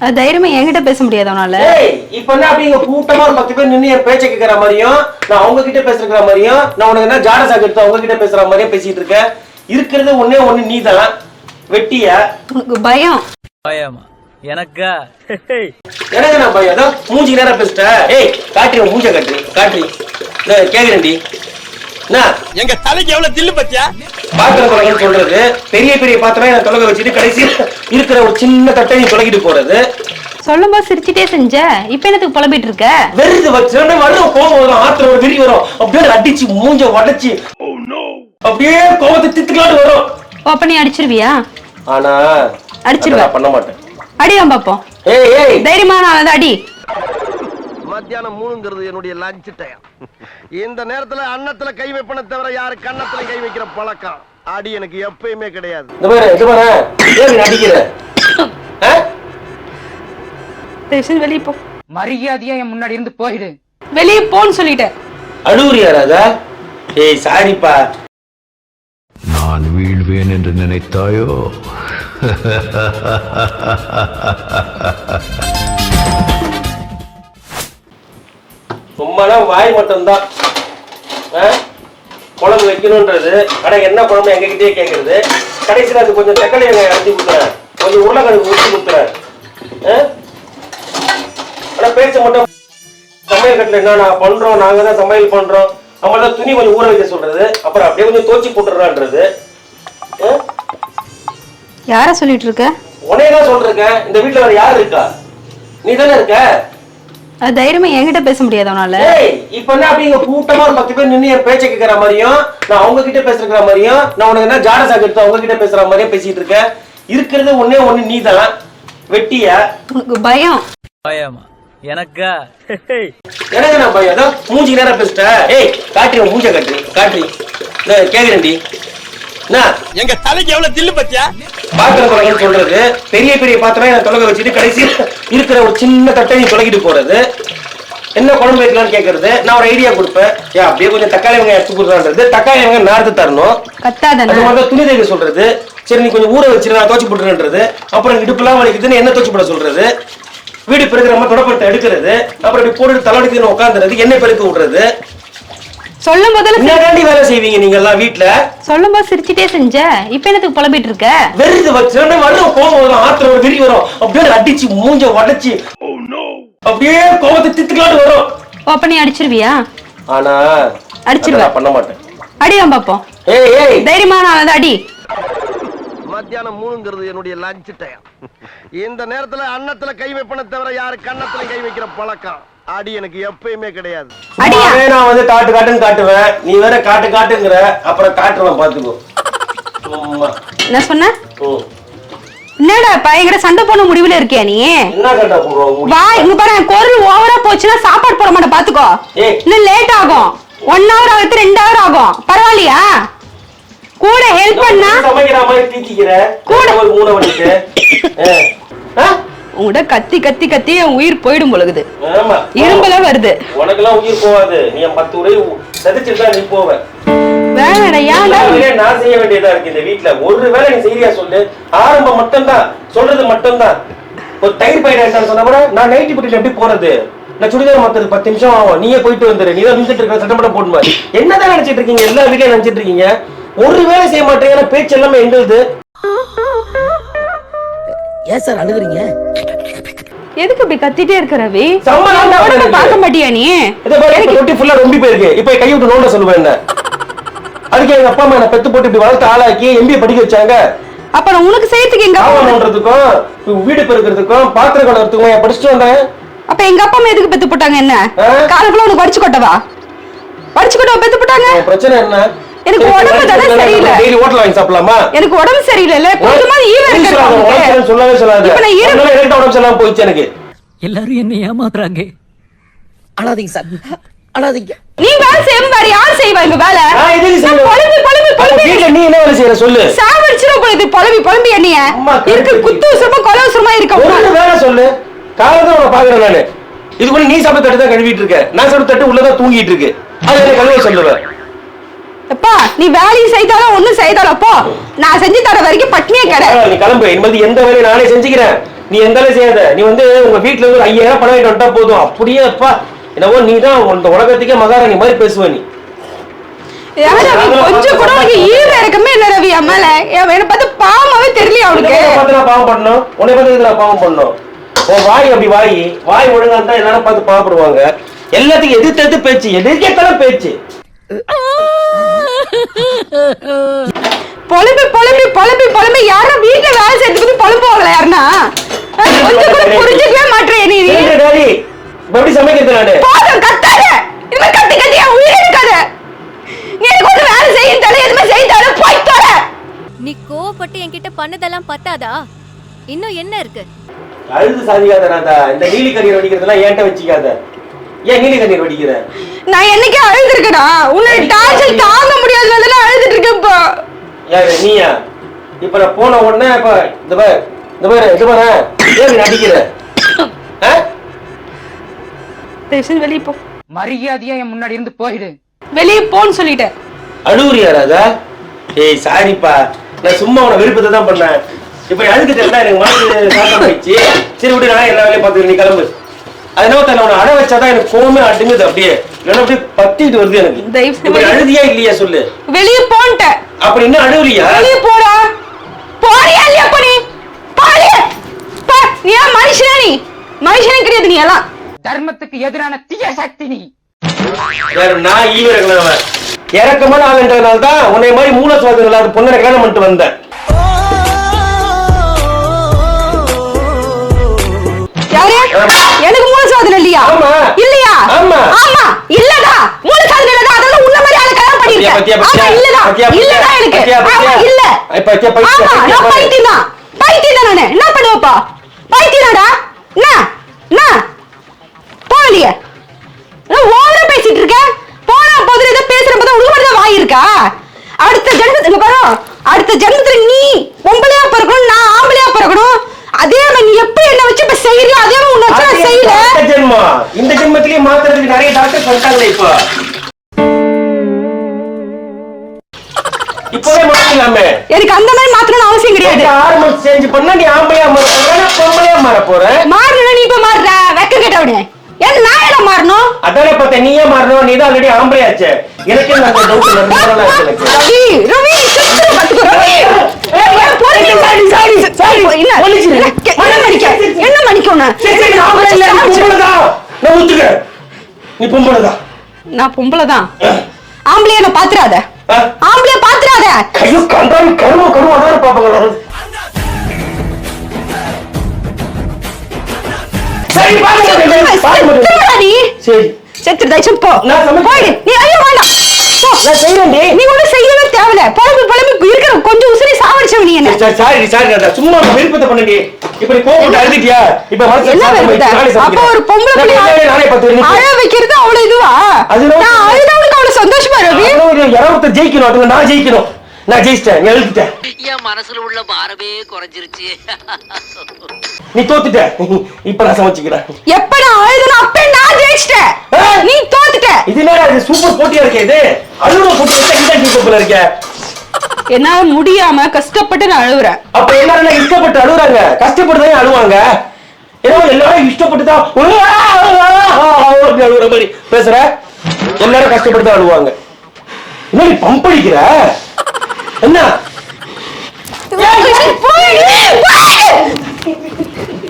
தைரியமா என்கிட்ட பேச முடியாது அவனால. இப்ப என்ன அப்படி இங்க கூட்டமா ஒரு பத்து பேர் நின்னு என் பேச்ச கேக்குற மாதிரியும் நான் அவங்க கிட்ட பேசுற மாதிரியும் நான் உனக்கு என்ன ஜாட சாக்கு அவங்க கிட்ட பேசுற மாதிரியும் பேசிட்டு இருக்கேன். இருக்கிறது ஒண்ணே ஒண்ணு நீ தான் வெட்டிய. உனக்கு பயம். பயமா? எனக்கா? எனக்கு நான் அதான் மூஞ்சி நேரம் பேசிட்ட ஏய் காட்டுறி உன் மூஞ்ச காட்டுறி காட்டுறி நான் கேக்குறேன்டி. எங்க தலைக்கு எவ்வளவு தில்லு பத்தியா? பாத்திர தொலைகன்னு சொல்றது பெரிய பெரிய பாத்திரம் நான் தொலைக வச்சுட்டு கடைசி இருக்கிற ஒரு சின்ன தட்டை நீ தொலைகிட்டு போறது. சொல்லும் போது சிரிச்சிட்டே செஞ்ச இப்ப என்னத்துக்கு புலம்பிட்டு இருக்க? வெறுது வச்சு வரும் கோபம் வரும் ஆத்திர ஒரு விரி வரும். அப்படியே அடிச்சு மூஞ்ச உடைச்சு. அப்படியே கோபத்தை தித்துக்கலாட்டு வரும். அப்ப நீ அடிச்சிருவியா? ஆனா அடிச்சிருவ. பண்ண மாட்டேன். அடிவான் பாப்போம். ஏய் ஏய். தைரியமா நான் வந்து அடி. மத்தியானம் மூணுங்கிறது என்னுடைய லஞ்ச் டைம் இந்த நேரத்துல அன்னத்துல கை வைப்பன தவிர யாரு கன்னத்துல கை வைக்கிற பழக்கம்? அடி எனக்கு எப்பயுமே கிடையாது. வெளியே போ. மரியாதையா என் முன்னாடி இருந்து போயிடு. வெளியே போன்னு சொல்லிட்டேன். அழுவுறியா ராதா? ஏய் சாரிப்பா. நான் வீழ்வேன் என்று நினைத்தாயோ? சும்மானா வாய் மட்டும்தான்? குழம்பு வைக்கணுன்றது ஆனா என்ன குழம்பு எங்ககிட்டயே கேக்குறது. கடைசியில் அது கொஞ்சம் தக்காளி வெங்காயம் அரைச்சி கொடுத்துறேன் கொஞ்சம் உருளைக்கிழங்கு ஊற்றி கொடுத்துறேன் ஆ? ஆனா பேச்ச மட்டும் சமையல் கட்டில் என்ன நான் பண்றோம் நாங்க தான் சமையல் பண்றோம். நம்ம தான் துணி கொஞ்சம் ஊற வைக்க சொல்றது. அப்புறம் அப்படியே கொஞ்சம் தோச்சி போட்டுறான்றது யார சொல்லிட்டு இருக்க? உனையே தான் சொல்றேன் இந்த வீட்டுல வேற யார் இருக்கா? நீ தானே இருக்க? தைரியமா என்கிட்ட பேச முடியாது அவனால. இப்ப என்ன அப்படி இங்க கூட்டமா ஒரு பத்து பேர் நின்னு என் பேச்ச கேக்குற மாதிரியும் நான் அவங்க கிட்ட பேசுற மாதிரியும் நான் உனக்கு என்ன ஜாட சாக்கு எடுத்து அவங்க கிட்ட பேசுற மாதிரியும் பேசிட்டு இருக்கேன். இருக்கிறது ஒண்ணே ஒண்ணு நீ தான் வெட்டிய. உனக்கு பயம். பயமா? எனக்கா? எனக்கு நான் பையன் அதான் மூஞ்சி நேரம் பேசிட்ட ஏய் காட்டுறி உன் மூஞ்ச காட்டுறி காட்டுறி நான் கேக்குறேன்டி. எங்க தலைக்கு எவ்வளவு தில்லு பத்தியா? பாத்திர தொலைகன்னு சொல்றது பெரிய பெரிய பாத்திரம் நான் தொலைக வச்சுட்டு கடைசி இருக்கிற ஒரு சின்ன தட்டை நீ தொலைகிட்டு போறது. என்ன குழம்பு வைக்கலாம்னு கேக்குறது? நான் ஒரு ஐடியா கொடுப்பேன். ஏன் அப்படியே கொஞ்சம் தக்காளி வெங்காயம் எடுத்து கொடுறான்றது தக்காளி வெங்காயம் நார்த்து தரணும். அது கத்தாதன மாதிரி துணி தைக்க சொல்றது. சரி நீ கொஞ்சம் ஊற வச்சிரு நான் துவச்சி போட்டுறேன்றது. அப்புறம் இடுப்புலாம் வலிக்குதுன்னு என்ன துவச்சி போட சொல்றது? வீடு பெருக்கிற மாதிரி தொடப்பத்தை எடுக்கிறது. அப்புறம் இப்படி போட்டு தலைவலிக்குதுன்னு உட்காந்துறது எண்ணெய் பெருக்க விடுறது. சொல்லும் போதுல என்ன தாண்டி வேலை செய்வீங்க நீங்க எல்லாம் வீட்டுல சொல்லும் போது சிரிச்சிட்டே செஞ்ச இப்ப என்னத்துக்கு புலம்பிட்டு இருக்க வெறுது வச்சு வரும் கோபம் வரும் ஆத்திர ஒரு விரி வரும். அப்படியே அடிச்சு மூஞ்ச உடைச்சு. அப்படியே கோபத்தை தித்துக்கலாட்டு வரும். அப்ப நீ அடிச்சிருவியா? ஆனா அடிச்சிருவ. பண்ண மாட்டேன். அடிவான் பாப்போம். ஏய் ஏய். தைரியமா நான் வந்து அடி. மத்தியானம் மூணுங்கிறது என்னுடைய லஞ்ச் டைம் இந்த நேரத்துல அன்னத்துல கை வைப்பன தவிர யாரு கன்னத்துல கை வைக்கிற பழக்கம்? அடி எனக்கு எப்பயுமே கிடையாது. சும்மாவே நான் வந்து காட்டு காட்டுன்னு காட்டுவேன். நீ வேற காட்டு காட்டுங்கிற அப்புறம் காட்டுவேன் பாத்துக்கோ சும்மா. என்ன சொன்ன? ம். என்னடா பயங்கர சண்டை போன முடிவுல இருக்கியா நீ? என்ன போடுவோம்? வா இங்க பாரு என் குரல் ஓவரா போச்சுன்னா சாப்பாடு போட மாட்டேன் பாத்துக்கோ ஏய். இன்னும் லேட் ஆகும். ஒன் ஹவர் ஆகுது ரெண்டு ஹவர் ஆகும். பரவாயில்லையா? கூட ஹெல்ப் பண்ணா? சமைக்கிற மாதிரி தீத்திக்கிற கூட. ஒரு மூணு மணிக்கு ஆ. ஆ? உங்கள்கிட்ட கத்தி கத்தி கத்தி என் உயிர் போயிடும் பொழுது. இரும்பல வருது. உனக்கெல்லாம் உயிர் போகாது. நீ பத்து உரை சதிச்சிருந்தா நீ போவ. வேலையும் நான் செய்ய வேண்டியதா இருக்கு இந்த வீட்ல? ஒரு வேலை நீ செய்யா சொல்லு? ஆரம்பம் மட்டும்தான். சொல்றது மட்டும்தான். ஒரு தயிர் பயிர் சொன்னா கூட நான் நைட்டி போட்டில எப்படி போறது? நான் சுடிதார் மாத்துறது பத்து நிமிஷம் ஆகும். நீயே போயிட்டு வந்துரு. நீ தான் நின்றுட்டு இருக்க சட்டமட்டம் போட்டு என்னதான் நினைச்சிட்டு இருக்கீங்க? எல்லா வீட்லயும் நினைச்சிட்டு இருக்கீங்க. ஒரு வேலை செய்ய மாட்டேங்கிற பேச்சு எல்லாமே எங்களுது. ஏன் சார் அழுகுறீங்க? எதுக்கு இப்படி கத்திட்டே இருக்க ரவி. பார்க்க மாட்டியா நீ? தொட்டி ஃபுல்லா ரொம்பி போயிருக்கு. இப்ப கை விட்டு நோண்ட சொல்லுவேன் என்ன? அதுக்கு எங்க அப்பா அம்மா என்ன பெத்து போட்டு இப்படி வளர்த்து ஆளாக்கி எம்பிஏ படிக்க வச்சாங்க. அப்புறம் உனக்கு செய்யறதுக்கு எங்க அப்பா பண்றதுக்கும் வீடு பெருக்கிறதுக்கும் பாத்திரம் கழுவுறதுக்கும் என் படிச்சுட்டு வந்தேன்? அப்ப எங்க அப்பா அம்மா எதுக்கு பெத்து போட்டாங்க என்ன? காலக்குள்ள உனக்கு படிச்சு கொட்டவா? படிச்சு கொட்டவா பெத்து போட்டாங்க? என் பிரச்சனை என்ன? எனக்கு உடம்பு தானே சரியில்லை. டெய்லி ஹோட்டல் வாங்கி சாப்பிடலாமா? எனக்கு உடம்பு சரியில்லை கொஞ்சமா உடம்பு சரியில்லைன்னு சொல்லவே சொல்லாத. இப்ப நான் ஈர- எனக்கு உடம்பு சரியில்லாம போயிடுச்சு எனக்கு. எல்லாரும் என்ன ஏமாத்துறாங்க. அழாதீங்க சார். அழாதீங்க. நீ வேலை செய்யும் வேற யார் செய்வா இங்க வேலை? பொழுது வீட்டுல நீ என்ன வேலை செய்யற சொல்லு. சாவடிச்சிரும் பொழுது புலம்பி புலம்பி என்னைய. அம்மா, இருக்கு கருத்து. குத்து உசுரமா கொலை உசுரமா இருக்க ஒரு. வேலை சொல்லு. காலத்தை உன பாக்குறேன் நானு. இது கூட நீ சாப்பிட்ட தட்டு தான் கழுவிட்டு இருக்க. நான் சாப்பிட்ட தட்டு உள்ளதான் தூங்கிட்டு இருக்கு. அது என்ன கழுவ சொல்லுவேன் எப்பா நீ வேலையும் செய்தாலும் ஒண்ணும் செய்தாலும் போ. நான் செஞ்சு தர வரைக்கும் பட்டினியே கடை. நீ கிளம்பு. இனிமேல் எந்த வேலையும் நானே செஞ்சுக்கிறேன். நீ எந்த வேலையும் செய்யாத. நீ வந்து உங்க வீட்டுல இருந்து ஒரு ஐயாயிரம் பணம் வாங்கிட்டு வந்துட்டா போதும். அப்படியே அப்பா என்னவோ நீ தான் இந்த உலகத்துக்கே மகாராணி மாதிரி பேசுவ நீ. கொஞ்சம் கூட உனக்கு ஈர இறக்கமே இல்ல ரவி. என் மேல. என் என்ன பார்த்து பாவமாவே தெரியல அவனுக்கு பாவம் பண்ணணும்? உன்னை பார்த்து பாவம் பண்ணணும்? உன் வாய் அப்படி வாய். வாய் ஒழுங்கா இருந்தா எல்லாரும் பார்த்து பாவப்படுவாங்க. எல்லாத்துக்கும் எதிர்த்து பேச்சு. எதிர்க்கெல்லாம் பேச்சு. பொழம்பி பொழம்பி பொழம்பி பொழம்பி யாரும் வீட்டுல வேலை செய்யறதுக்கு வந்து பொழம்புவாங்களா யாருன்னா? கொஞ்சம் கூட புரிஞ்சுக்கவே மாட்டேன் நீ. எப்படி சமைக்கிறது நானு. போதும் கத்தாத. மாதிரி கத்தி கத்தி என் உயிர் இருக்காத நீ எனக்கு ஒண்ணு வேலை செய்ய தலை எதுவுமே செய்ய தலை போய் தொலை நீ கோவப்பட்டு என்கிட்ட பண்ணதெல்லாம் பத்தாதா? இன்னும் என்ன இருக்கு? அழுது சாதிக்காத ராதா இந்த நீலி கண்ணீர் வடிக்கிறதெல்லாம் ஏன்ட்ட வச்சுக்காத. ஏன் நீலி கண்ணீர் வடிக்கிற? நான் என்னைக்கே அழுதுருக்கேடா உன்னோட டார்ச்சர் தாங்க முடியாததுனால அழுதுட்டு இருக்கேன் இப்போ. யாரு நீயா? இப்ப நான் போன உடனே இப்ப இந்த பாரு இந்த பாரு இது பாரு ஏன் நீ நடிக்கிற? ஆ? தயவு செஞ்சு வெளியே போ. மரியாதையா என் முன்னாடி இருந்து போயிடு. வெளியே போன்னு சொல்லிட்டேன். அழுவுறியா ராதா ஏய் சாரிப்பா. நான் சும்மா உன விருப்பத்தை தான் பண்ணேன். இப்ப தெரிஞ்சா எனக்கு மனசு சாட்டம் ஆயிடுச்சு சரி விட்டு நான் எல்லா வேலையும் பார்த்துக்கிறேன். நீ கிளம்பு. அது என்ன தன்னை உன அழ வச்சாதான் எனக்கு கோவமே அடுங்குது அப்படியே. இல்லைன்னா அப்படியே பத்திட்டு வருது எனக்கு. அழுதியா இல்லையா சொல்லு. வெளியே போன்ட்டேன் அப்படி இன்னும் அழுவுறியா? வெளியே போடா. போறியா இல்லையா அப்ப நீ? பாரு பா. நீ மனுஷனா நீ? மனுஷனே கிடையாது நீ எல்லாம். தர்மத்துக்கு எதிரான தீய சக்தி நீ. வேற நான் ஈவிரங்களவன் இறக்கமான ஆளுன்றதுனால தான் உன்னை மாதிரி மூல சுவாதம் இல்லாத பொண்ணை கல்யாணம் பண்ணிட்டு வந்தேன். யாரு? எனக்கு சாதனை இல்லையா. இல்லையா? ஆமா. இல்லடா. மூல சாதனை இல்லடா. அதனால உன்ன மாதிரி ஆளு கல்யாணம் பண்ணிருக்கேன்? ஆமா இல்லடா? இல்லடா எனக்கு? ஆமா இல்ல. பைத்தியம், ஆமா நான் தான் பைத்தியம் தான் நானு. என்ன பண்ணுவப்பா? பைத்தியம்டா என்ன? என்ன? போகலையே ஓவரா பேசிட்டு இருக்க? போனா போதுல ஏதோ பேசுற போது உங்களுக்கு தான் வாய் இருக்கா? அடுத்த ஜென்மத்துல பாரு. அடுத்த ஜென்மத்துல நீ பொம்பளையா பிறக்கணும் நான் ஆம்பளையா பிறக்கணும். எப்படி என்ன வச்சு இப்ப செய்யறியோ அதே உன்னை வச்சு நான் செய்யல. ஜென்மம் இந்த ஜென்மத்திலேயே மாத்துறதுக்கு நிறைய டாக்டர் சொல்லிட்டாங்களே இப்போ. இப்பவே மாத்தலாமே எனக்கு அந்த மாதிரி மாத்தணும்னு அவசியம் கிடையாது. ஹார்மோன் சேஞ்ச் பண்ணா நீ ஆம்பளையா மாற போற பொம்பளையா மாற போற? மாறணும் நீ இப்ப மாறுற. வெக்க கேட்டவனே ஏன் நான் என்ன மாறணும்? அதானே பார்த்தேன் நீயே மாறணும். நீ தான் ஆல்ரெடி ஆம்பளையாச்சே. எனக்கு அந்த டவுட் ரவி ரவி ரவி என்ன? என்ன மணிக்க? என்ன மணிக்க உன்னை? சரி, சரி, நான் ஆம்பளை இல்ல, நீ. நீ பொம்பளைதான். நான் பொம்பளை தான் ஆம்பளைய நான் பாத்துறாத? ஆம்பளைய பாத்துறாத. ஐயோ, கரும, கரும, அதானே பாப்பாங்க. சரி, நீ. சரி, செத்துரு தயவுசெய்து போ. நான் நீ ஐயோ வேண்டாம். போ. நான் செய்றேன்டி. நீ. ஒண்ணும் செய்யவே தேவையில்ல. புலம்பு புலம்பு இருக்கிற நீ என்ன? சரி, சாரி, சும்மா விருப்பத்தை பண்ணடி. இப்ப நீ கோவப்பட்டு அழுதுட்டியா? இப்ப நானே அப்ப. ஒரு பொம்பளை பிள்ளை நானே. அழ வைக்கிறது அவ்வளவு இதுவா? அது ரொம்ப- நான் அழுதவனுக்கு அவ்வளவு சந்தோஷமா ரவி? அவ்வளவு ஒரு இருநூத்தி ஜெயிக்கணும். அதுல நான் ஜெயிக்கணும். நான் ஜெயிச்சிட்டேன். நீ எழுதிட்டேன் என் மனசுல உள்ள பாரமே குறைஞ்சிருச்சு. நீ தோத்துட்ட. இப்ப நான் சமைச்சுக்கிறேன். எப்ப நான் அழுதனோ அப்ப நான் ஜெயிச்சிட்டேன். நீ தோத்துட்ட. இது என்ன இது? சூப்பர் போட்டியா இருக்கே இது? அழுவ போட்டி இந்த சூப்பர்ல இருக்க? என்னால முடியாம கஷ்டப்பட்டு நான் அழுவுறேன் அப்ப எல்லாரும் என்ன இஷ்டப்பட்டு அழுகுறாங்க கஷ்டப்பட்டு தான் அழுவாங்க ஏன்னா எல்லாரும் இஷ்டப்பட்டு தான் அழுகுற மாதிரி பேசுற எல்லாரும் கஷ்டப்பட்டு தான் அழுவாங்க என்ன நீ என்ன போய், போய்.